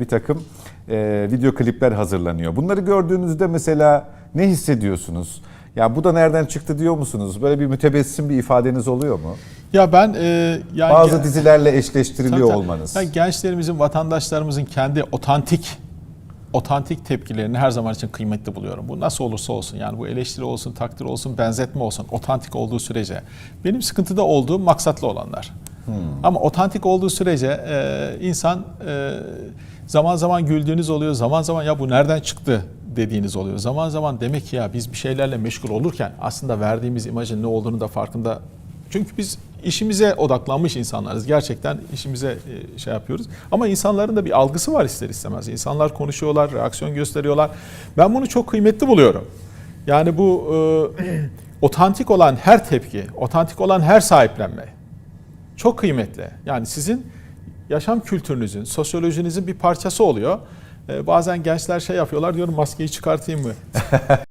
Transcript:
bir takım e, video klipler hazırlanıyor. Bunları gördüğünüzde mesela ne hissediyorsunuz? Ya bu da nereden çıktı diyor musunuz? Böyle bir mütebessim bir ifadeniz oluyor mu? Ya ben e, yani Bazı dizilerle eşleştiriliyor Tabii, tabii. olmanız. Yani gençlerimizin, vatandaşlarımızın kendi otantik otantik tepkilerini her zaman için kıymetli buluyorum. Bu nasıl olursa olsun yani bu eleştiri olsun, takdir olsun, benzetme olsun, otantik olduğu sürece. Benim sıkıntıda olduğum maksatlı olanlar. Ama otantik olduğu sürece e, insan e, zaman zaman güldüğünüz oluyor, zaman zaman ya bu nereden çıktı dediğiniz oluyor. Zaman zaman demek ki ya biz bir şeylerle meşgul olurken aslında verdiğimiz imajın ne olduğunu da farkında. Çünkü biz işimize odaklanmış insanlarız. Gerçekten işimize e, şey yapıyoruz. Ama insanların da bir algısı var ister istemez. İnsanlar konuşuyorlar, reaksiyon gösteriyorlar. Ben bunu çok kıymetli buluyorum. Yani bu e, otantik olan her tepki, otantik olan her sahiplenme çok kıymetli. Yani sizin yaşam kültürünüzün, sosyolojinizin bir parçası oluyor. Ee, bazen gençler şey yapıyorlar diyorum maskeyi çıkartayım mı?